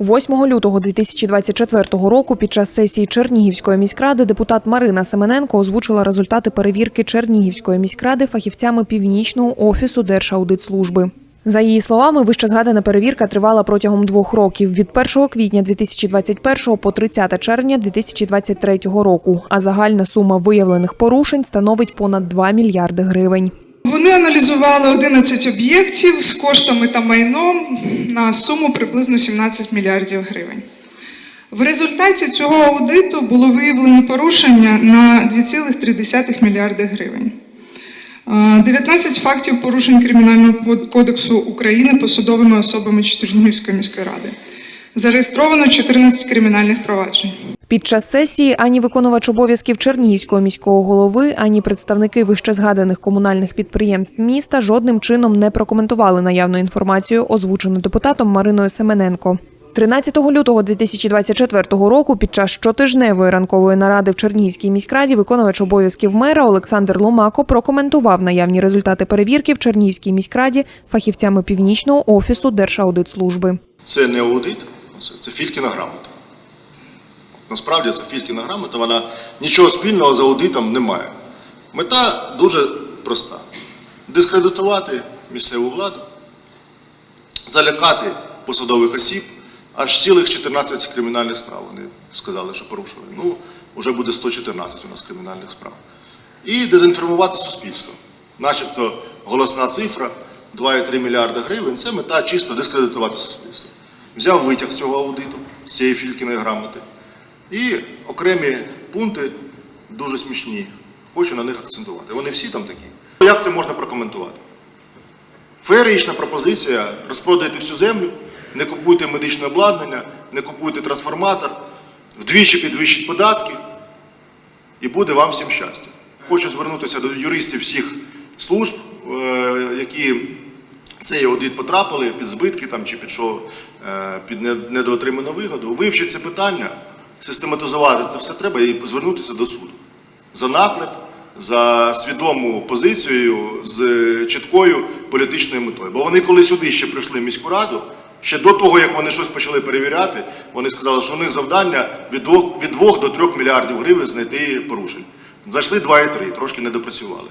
8 лютого 2024 року під час сесії Чернігівської міськради депутат Марина Семененко озвучила результати перевірки Чернігівської міськради фахівцями північного офісу Держаудитслужби. За її словами, вищезгадана перевірка тривала протягом двох років від 1 квітня 2021 по 30 червня 2023 року. А загальна сума виявлених порушень становить понад 2 мільярди гривень. Вони аналізували 11 об'єктів з коштами та майном на суму приблизно 17 мільярдів гривень. В результаті цього аудиту було виявлено порушення на 2,3 мільярди гривень. Е, 19 фактів порушень Кримінального кодексу України посадовими особами Чернігівської міської ради. Зареєстровано 14 кримінальних проваджень. Під час сесії ані виконувач обов'язків Чернігівського міського голови, ані представники вищезгаданих комунальних підприємств міста жодним чином не прокоментували наявну інформацію, озвучену депутатом Мариною Семененко. 13 лютого 2024 року під час щотижневої ранкової наради в Чернігівській міськраді виконувач обов'язків мера Олександр Ломако прокоментував наявні результати перевірки в Чернігівській міськраді фахівцями північного офісу Держаудитслужби. Це не аудит, це, Фількіна грамота. Насправді це Фількіна грамота, вона нічого спільного з аудитом не має. Мета дуже проста: дискредитувати місцеву владу, залякати посадових осіб, аж цілих 14 кримінальних справ. Вони сказали, що порушили. Ну, вже буде 114 у нас кримінальних справ. І дезінформувати суспільство. Начебто голосна цифра 2,3 мільярда гривень це мета чисто дискредитувати суспільство. Взяв витяг з цього аудиту, з цієї фількіної грамоти. І окремі пункти дуже смішні. Хочу на них акцентувати. Вони всі там такі. Як це можна прокоментувати? Феєрична пропозиція розпродайте всю землю, не купуйте медичне обладнання, не купуйте трансформатор, вдвічі підвищіть податки, і буде вам всім щастя. Хочу звернутися до юристів всіх служб, е, які цей аудит потрапили під збитки там, чи під що, е, під недоотриману вигоду. Вивчити це питання, систематизувати це все треба і звернутися до суду за наклеп, за свідому позицію з чіткою політичною метою. Бо вони, коли сюди ще прийшли в міську раду, ще до того, як вони щось почали перевіряти, вони сказали, що у них завдання від 2, від 2 до 3 мільярдів гривень знайти порушень. Зайшли 2,3, трошки не допрацювали.